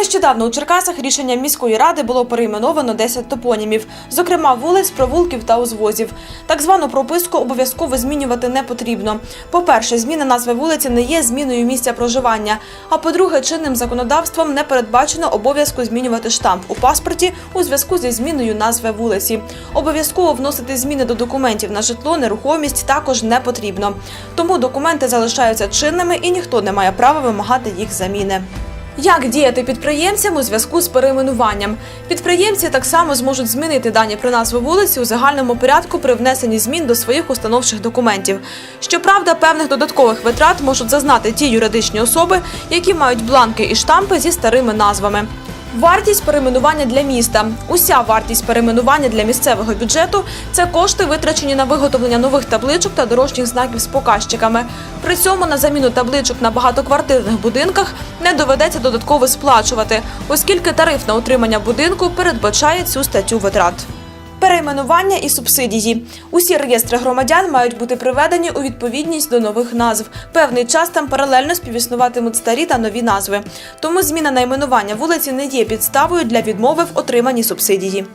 Нещодавно у Черкасах рішенням міської ради було перейменовано 10 топонімів, зокрема вулиць, провулків та узвозів. Так звану прописку обов'язково змінювати не потрібно. По-перше, зміна назви вулиці не є зміною місця проживання. А по-друге, чинним законодавством не передбачено обов'язку змінювати штамп у паспорті у зв'язку зі зміною назви вулиці. Обов'язково вносити зміни до документів на житло, нерухомість також не потрібно. Тому документи залишаються чинними і ніхто не має права вимагати їх заміни. Як діяти підприємцям у зв'язку з перейменуванням? Підприємці так само зможуть змінити дані про назву вулиці у загальному порядку при внесенні змін до своїх установчих документів. Щоправда, певних додаткових витрат можуть зазнати ті юридичні особи, які мають бланки і штампи зі старими назвами. Вартість перейменування для міста. Уся вартість перейменування для місцевого бюджету це кошти, витрачені на виготовлення нових табличок та дорожніх знаків з показчиками. При цьому на заміну табличок на багатоквартирних будинках не доведеться додатково сплачувати, оскільки тариф на утримання будинку передбачає цю статтю витрат. Перейменування і субсидії. Усі реєстри громадян мають бути приведені у відповідність до нових назв. Певний час там паралельно співіснуватимуть старі та нові назви. Тому зміна найменування вулиці не є підставою для відмови в отриманні субсидії.